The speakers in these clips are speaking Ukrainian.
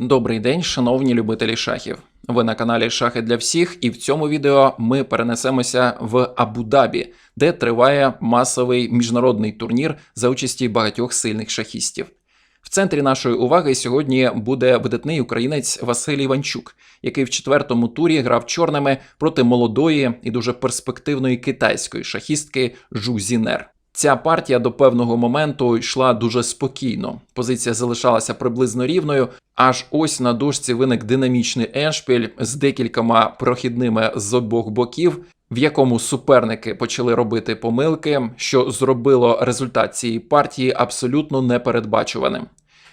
Добрий день, шановні любителі шахів. Ви на каналі Шахи для всіх, і в цьому відео ми перенесемося в Абу-Дабі, де триває масовий міжнародний турнір за участі багатьох сильних шахістів. В центрі нашої уваги сьогодні буде видатний українець Василь Іванчук, який в четвертому турі грав чорними проти молодої і дуже перспективної китайської шахістки Жу Зінер. Ця партія до певного моменту йшла дуже спокійно. Позиція залишалася приблизно рівною. Аж ось на дошці виник динамічний еншпіль з декількома прохідними з обох боків, в якому суперники почали робити помилки, що зробило результат цієї партії абсолютно непередбачуваним.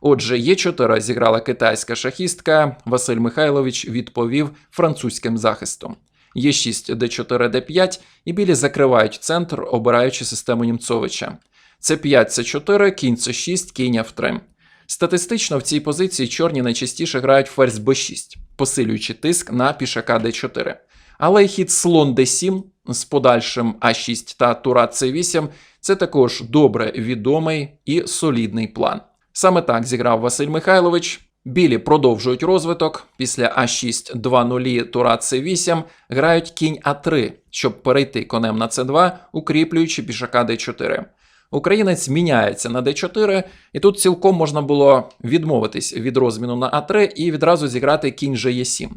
Отже, Є4 зіграла китайська шахістка. Василь Михайлович відповів французьким захистом. Є6, Д4, Д5, і білі закривають центр, обираючи систему Німцовича. С5, С4, кінь С6, кінь F3. Статистично в цій позиції чорні найчастіше грають ферзь Б6, посилюючи тиск на пішака Д4. Але хід слон Д7 з подальшим А6 та Тура С8 це також добре відомий і солідний план. Саме так зіграв Василь Михайлович. Білі продовжують розвиток. Після А6 2-0 Тура С8 грають кінь А3, щоб перейти конем на С2, укріплюючи пішака Д4. Українець міняється на d4, і тут цілком можна було відмовитись від розміну на А3 і відразу зіграти кінь Ж7.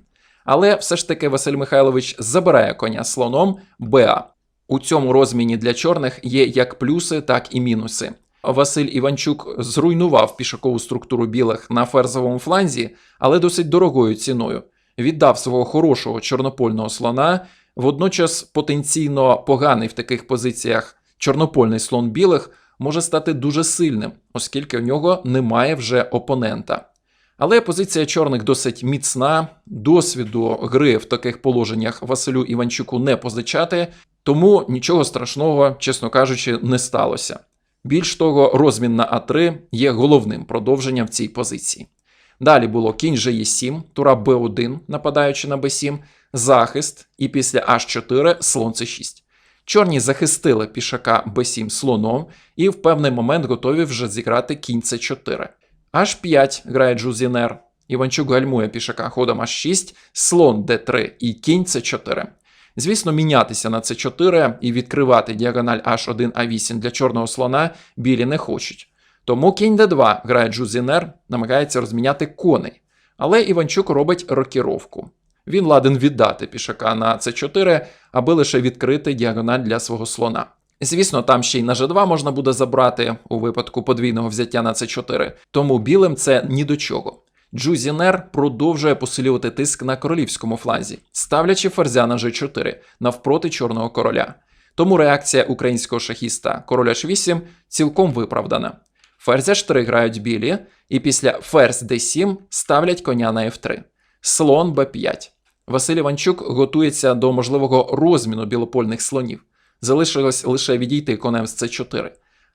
Але все ж таки Василь Михайлович забирає коня слоном БА. У цьому розміні для чорних є як плюси, так і мінуси. Василь Іванчук зруйнував пішакову структуру білих на ферзовому фланзі, але досить дорогою ціною. Віддав свого хорошого чорнопольного слона, водночас потенційно поганий в таких позиціях чорнопольний слон білих може стати дуже сильним, оскільки в нього немає вже опонента. Але позиція чорних досить міцна, досвіду гри в таких положеннях Василю Іванчуку не позичати, тому нічого страшного, чесно кажучи, не сталося. Більш того, розмін на А3 є головним продовженням в цій позиції. Далі було кінь Ж7, тура Б1, нападаючи на Б7, захист, і після H4 слон С6. Чорні захистили пішака Б7 слоном і в певний момент готові вже зіграти кінь С4. H5 грає Джузінер. Іванчук гальмує пішака ходом H6, слон d3 і кінь С4. Звісно, мінятися на С4 і відкривати діагональ H1 А8 для чорного слона білі не хочуть. Тому кінь d2 грає Джузінер, намагається розміняти коней. Але Іванчук робить рокіровку. Він ладен віддати пішака на С4, аби лише відкрити діагональ для свого слона. Звісно, там ще й на G2 можна буде забрати у випадку подвійного взяття на С4, тому білим це ні до чого. Джузінер продовжує посилювати тиск на королівському фланзі, ставлячи ферзя на G4 навпроти чорного короля. Тому реакція українського шахіста короля H8 цілком виправдана. Ферзь H3 грають білі, і після ферзь D7 ставлять коня на F3. Слон Б5. Василь Іванчук готується до можливого розміну білопольних слонів. Залишилось лише відійти конем з С4.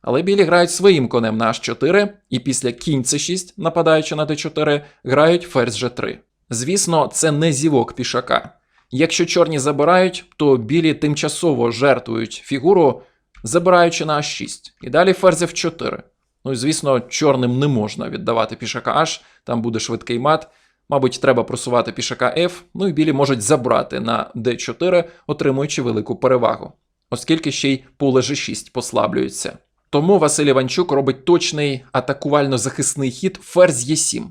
Але білі грають своїм конем на H4, і після кінь С6, нападаючи на Д4, грають ферзь G3. Звісно, це не зівок пішака. Якщо чорні забирають, то білі тимчасово жертвують фігуру, забираючи на H6. І далі ферзь F4. Ну і звісно, чорним не можна віддавати пішака H, там буде швидкий мат. Мабуть, треба просувати пішака F, ну і білі можуть забрати на D4, отримуючи велику перевагу, оскільки ще й поле G6 послаблюється. Тому Василь Іванчук робить точний атакувально-захисний хід ферзь Е7,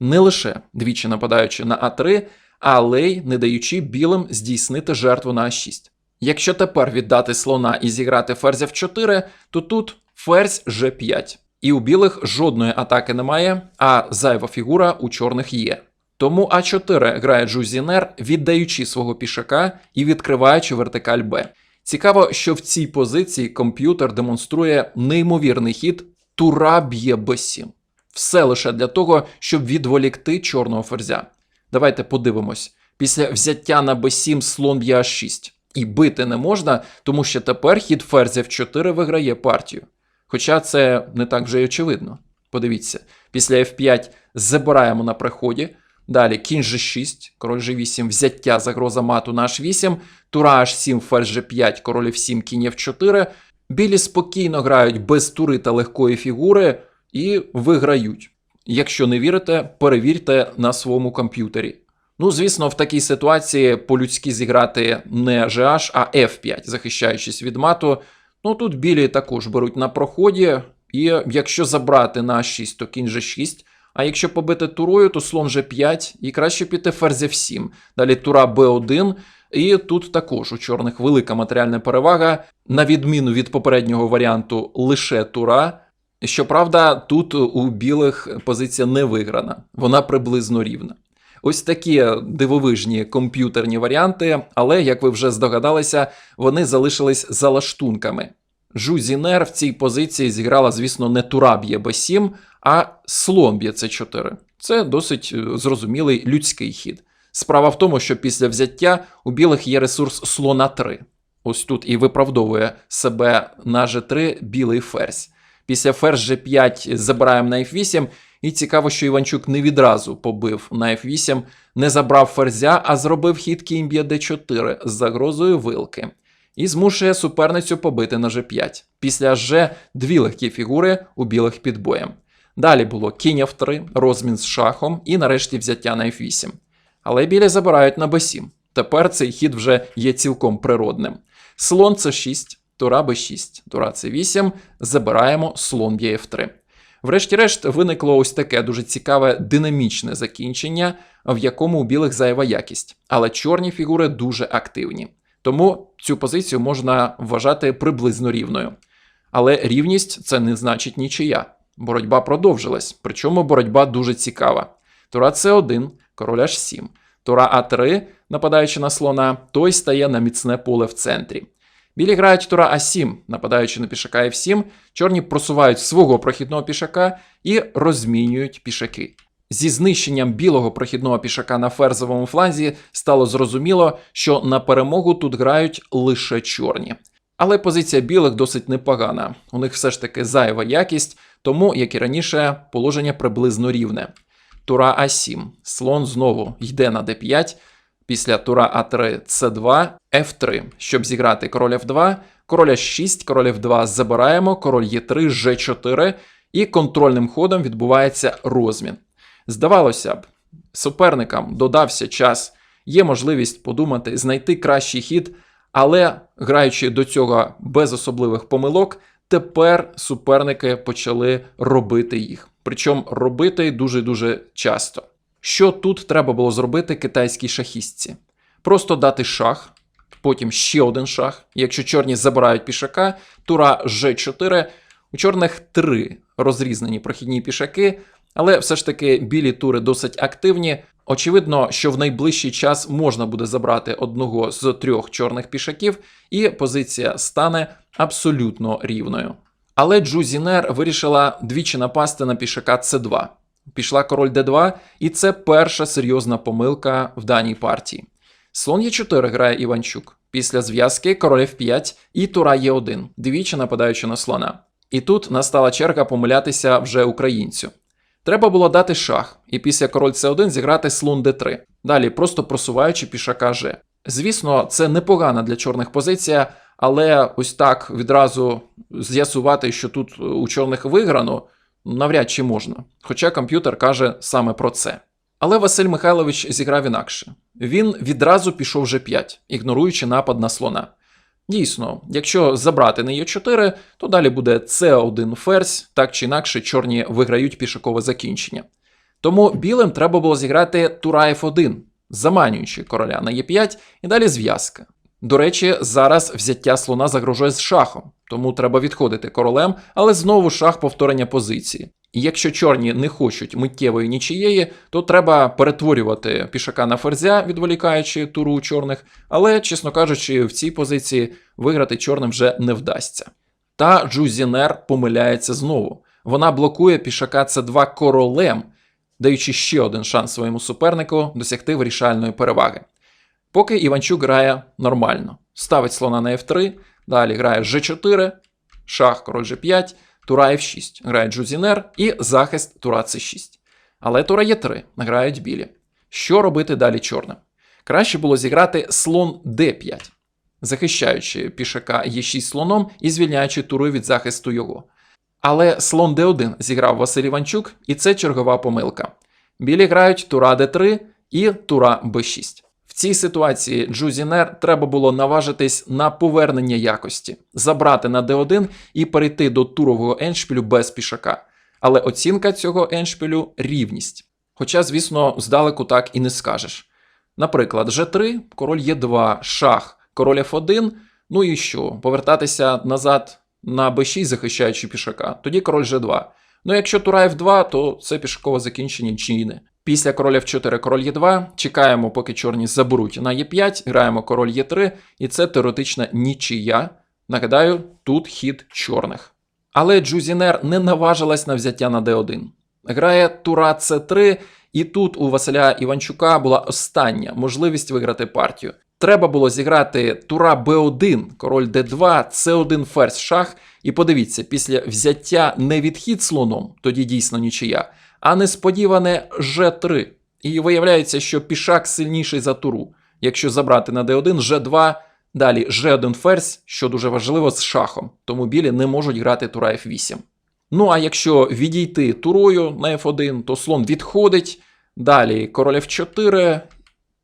не лише двічі нападаючи на А3, але й не даючи білим здійснити жертву на А6. Якщо тепер віддати слона і зіграти ферзь F4, то тут ферзь G5. І у білих жодної атаки немає, а зайва фігура у чорних є. Тому А4 грає Джузінер, віддаючи свого пішака і відкриваючи вертикаль Б. Цікаво, що в цій позиції комп'ютер демонструє неймовірний хід Тура б'є Б7. Все лише для того, щоб відволікти чорного ферзя. Давайте подивимось. Після взяття на Б7 слон б'є А6. І бити не можна, тому що тепер хід ферзя F4 виграє партію. Хоча це не так вже й очевидно. Подивіться, після F5 забираємо на приході. Далі кінь G6, король G8, взяття загроза мату на H8, тура H7, ферзь G5, король F7, кінь F4. Білі спокійно грають без тури та легкої фігури і виграють. Якщо не вірите, перевірте на своєму комп'ютері. Ну, звісно, в такій ситуації по-людськи зіграти не GH, а F5, захищаючись від мату. Ну тут білі також беруть на проході, і якщо забрати на 6, то кінь G6. А якщо побити турою, то слон G5 і краще піти ферзь F7. Далі тура B1. І тут також у чорних велика матеріальна перевага, на відміну від попереднього варіанту, лише тура. Щоправда, тут у білих позиція не виграна, вона приблизно рівна. Ось такі дивовижні комп'ютерні варіанти, але, як ви вже здогадалися, вони залишились за лаштунками. Жузінер в цій позиції зіграла, звісно, не тура б'є Б7, а слон б'є С4. Це досить е, зрозумілий людський хід. Справа в тому, що після взяття у білих є ресурс слона 3. Ось тут і виправдовує себе на G3 білий ферзь. Після ферзь G5 забираємо на F8, і цікаво, що Іванчук не відразу побив на F8, не забрав ферзя, а зробив хід кінь б'є D4 з загрозою вилки. І змушує суперницю побити на G5. Після G дві легкі фігури у білих під боєм. Далі було кінь F3, розмін з шахом і нарешті взяття на F8. Але білі забирають на b7. Тепер цей хід вже є цілком природним. Слон c6, тура b6, тура c8, забираємо слон б'є f3. Врешті-решт виникло ось таке дуже цікаве динамічне закінчення, в якому у білих зайва якість, але чорні фігури дуже активні. Тому цю позицію можна вважати приблизно рівною. Але рівність це не значить нічия. Боротьба продовжилась, причому боротьба дуже цікава. Тура С1, король H7. Тура А3, нападаючи на слона, той стає на міцне поле в центрі. Білі грають тура А7, нападаючи на пішака F7, чорні просувають свого прохідного пішака і розмінюють пішаки. Зі знищенням білого прохідного пішака на ферзовому фланзі стало зрозуміло, що на перемогу тут грають лише чорні. Але позиція білих досить непогана. У них все ж таки зайва якість, тому, як і раніше, положення приблизно рівне. Тура А7. Слон знову йде на d5. Після тура А3 С2, F3. Щоб зіграти король F2, король А6, король F2 забираємо, король Е3, G4, і контрольним ходом відбувається розмін. Здавалося б, суперникам додався час, є можливість подумати, знайти кращий хід, але граючи до цього без особливих помилок, тепер суперники почали робити їх. Причому робити дуже-дуже часто. Що тут треба було зробити китайській шахістці? Просто дати шах, потім ще один шах. Якщо чорні забирають пішака, тура G4. У чорних три розрізнені прохідні пішаки, але все ж таки білі тури досить активні. Очевидно, що в найближчий час можна буде забрати одного з трьох чорних пішаків, і позиція стане абсолютно рівною. Але Джузінер вирішила двічі напасти на пішака С2. Пішла король Д2, і це перша серйозна помилка в даній партії. Слон Е4 грає Іванчук. Після зв'язки король F5 і тура Е1, двічі нападаючи на слона. І тут настала черга помилятися вже українцю. Треба було дати шах, і після король С1 зіграти слон Д3, далі просто просуваючи пішака Ж. Звісно, це непогана для чорних позиція, але ось так відразу з'ясувати, що тут у чорних виграно, навряд чи можна. Хоча комп'ютер каже саме про це. Але Василь Михайлович зіграв інакше. Він відразу пішов G5, ігноруючи напад на слона. Дійсно, якщо забрати на Е4, то далі буде С1 ферзь, так чи інакше чорні виграють пішакове закінчення. Тому білим треба було зіграти тура F1, заманюючи короля на Е5 і далі зв'язка. До речі, зараз взяття слона загрожує з шахом, тому треба відходити королем, але знову шах повторення позиції. Якщо чорні не хочуть миттєвої нічієї, то треба перетворювати пішака на ферзя, відволікаючи туру у чорних, але, чесно кажучи, в цій позиції виграти чорним вже не вдасться. Та Джузінер помиляється знову. Вона блокує пішака С2 королем, даючи ще один шанс своєму супернику досягти вирішальної переваги. Поки Іванчук грає нормально. Ставить слона на F3, далі грає G4, шах, король G5, тура F6, грає Джузінер і захист тура C6. Але тура Е3 грають білі. Що робити далі чорним? Краще було зіграти слон D5, захищаючи пішака Е6 слоном і звільняючи туру від захисту його. Але слон d1 зіграв Василь Іванчук, і це чергова помилка. Білі грають тура d3 і тура b6. Цій ситуації Джузінер треба було наважитись на повернення якості, забрати на d1 і перейти до турового еншпілю без пішака. Але оцінка цього еншпілю рівність. Хоча, звісно, здалеку так і не скажеш. Наприклад, G3, король Е2, шах, король F1, ну і що? Повертатися назад на b6, захищаючи пішака, тоді король G2. Ну якщо тура F2, то це пішакове закінчення чийне. Після короля F4, король Е2, чекаємо, поки чорні заберуть на Е5, граємо король Е3, і це теоретична нічия. Нагадаю, тут хід чорних. Але Джузінер не наважилась на взяття на d1. Грає тура c3, і тут у Василя Іванчука була остання можливість виграти партію. Треба було зіграти тура b1, король d2, c1 ферзь шах. І подивіться, після взяття не відхід слоном, тоді дійсно нічия, а несподіване g3. І виявляється, що пішак сильніший за туру. Якщо забрати на d1, g2, далі g1 ферзь, що дуже важливо, з шахом, тому білі не можуть грати тура f8. Ну а якщо відійти турою на f1, то слон відходить. Далі король f4,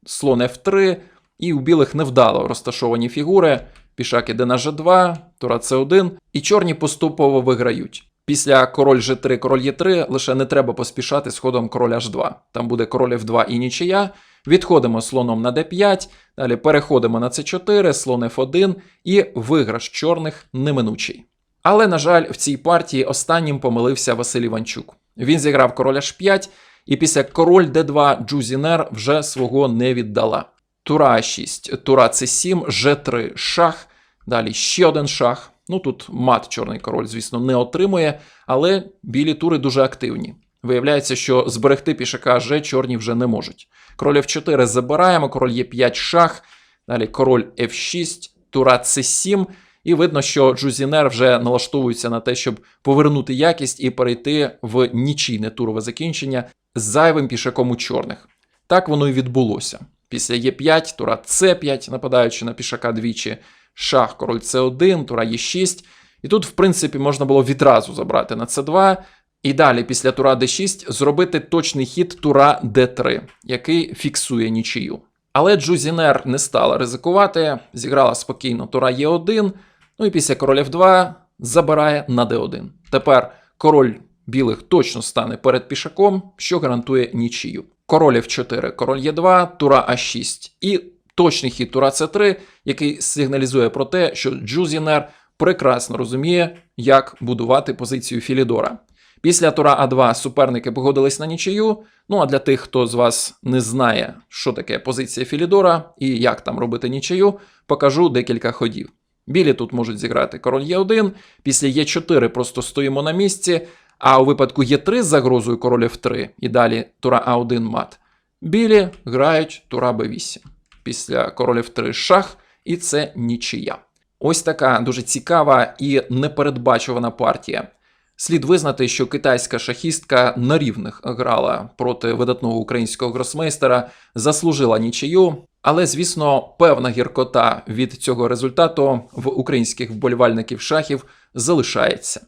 слон f3, і у білих невдало розташовані фігури. Пішак іде на g2, тура c1, і чорні поступово виграють. Після король g3, король e3 лише не треба поспішати з ходом король h2. Там буде король f2 і нічия. Відходимо слоном на d5, далі переходимо на c4, слон f1 і виграш чорних неминучий. Але, на жаль, в цій партії останнім помилився Василь Іванчук. Він зіграв король h5, і після король d2 Джузінер вже свого не віддала. Тура 6, тура c7, g3, шах. Далі ще один шах. Ну тут мат чорний король, звісно, не отримує, але білі тури дуже активні. Виявляється, що зберегти пішака G чорні вже не можуть. Король F4 забираємо, король Е5 шах, далі король F6, тура c7. І видно, що Джузінер вже налаштовується на те, щоб повернути якість і перейти в нічийне турове закінчення з зайвим пішаком у чорних. Так воно і відбулося. Після Е5, тура С5, нападаючи на пішака двічі, шах, король С1, тура Е6. І тут, в принципі, можна було відразу забрати на С2. І далі, після тура d6, зробити точний хід тура d3, який фіксує нічию. Але Джузінер не стала ризикувати, зіграла спокійно тура Е1, ну і після короля F2 забирає на d1. Тепер король білих точно стане перед пішаком, що гарантує нічию. Король F4, король Е2, тура А6 і точний хід тура С3, який сигналізує про те, що Джузінер прекрасно розуміє, як будувати позицію Філідора. Після тура А2 суперники погодились на нічию. Ну а для тих, хто з вас не знає, що таке позиція Філідора і як там робити нічию, покажу декілька ходів. Білі тут можуть зіграти король Е1, після Е4 просто стоїмо на місці, а у випадку Е3 з загрозою король F3 і далі тура А1 мат. Білі грають тура Б8. Після король F3 шах, і це нічия. Ось така дуже цікава і непередбачувана партія. Слід визнати, що китайська шахістка на рівних грала проти видатного українського гросмейстера, заслужила нічию, але, звісно, певна гіркота від цього результату в українських вболівальників шахів залишається.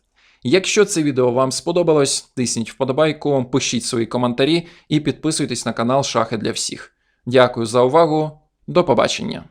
Якщо це відео вам сподобалось, тисніть вподобайку, пишіть свої коментарі і підписуйтесь на канал Шахи для всіх. Дякую за увагу, до побачення!